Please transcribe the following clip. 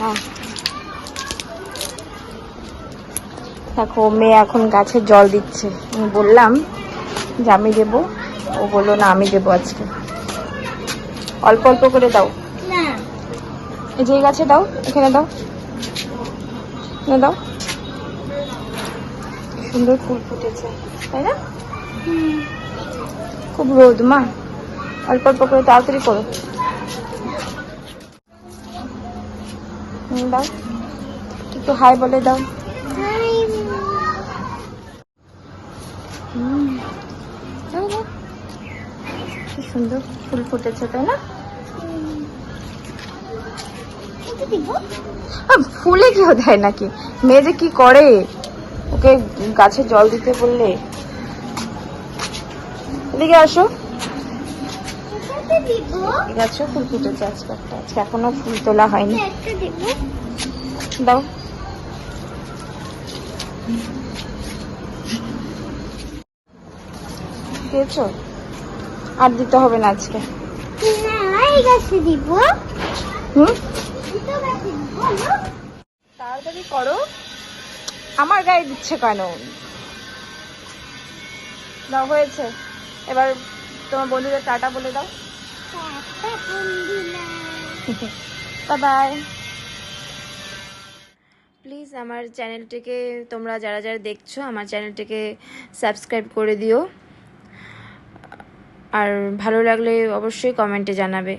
না দেখো মেয়ে এখন গাছে জল দিচ্ছে। আমি বললাম যে আমি দেবো। ও বলল না আমি দেবো আজকে। অল্প অল্প করে দাও। এই যে গাছে দাও এখানে দাও। এখানে দাও। সুন্দর ফুল ফুটেছে তাই না? খুব রোদ মা। অল্প অল্প করে তাড়াতাড়ি করো। দাও একটু হাই বলে দাও। কি সুন্দর ফুল ফুটেছে তাই না? ফুলে কেউ দেয় নাকি? মেয়ে যে কি করে? ওকে গাছে জল দিতে বললে। এদিকে আসো। গাছেও ফুল ফুটেছে আজকে একটা আজকে এখনও ফুল তোলা হয়নি। দাও। দিয়েছ? আর দিতে হবে না আজকে? তাড়াতাড়ি করো। আমার গায়ে দিচ্ছে কেন? দাও হয়েছে। এবার তোমার বন্ধুদের টাটা বলে দাও। বাই প্লিজ আমার চ্যানেলটিকে তোমরা যারা যারা দেখছ, আমার চ্যানেলটিকে সাবস্ক্রাইব করে দিও। আর ভালো লাগলে অবশ্যই কমেন্টে জানাবে।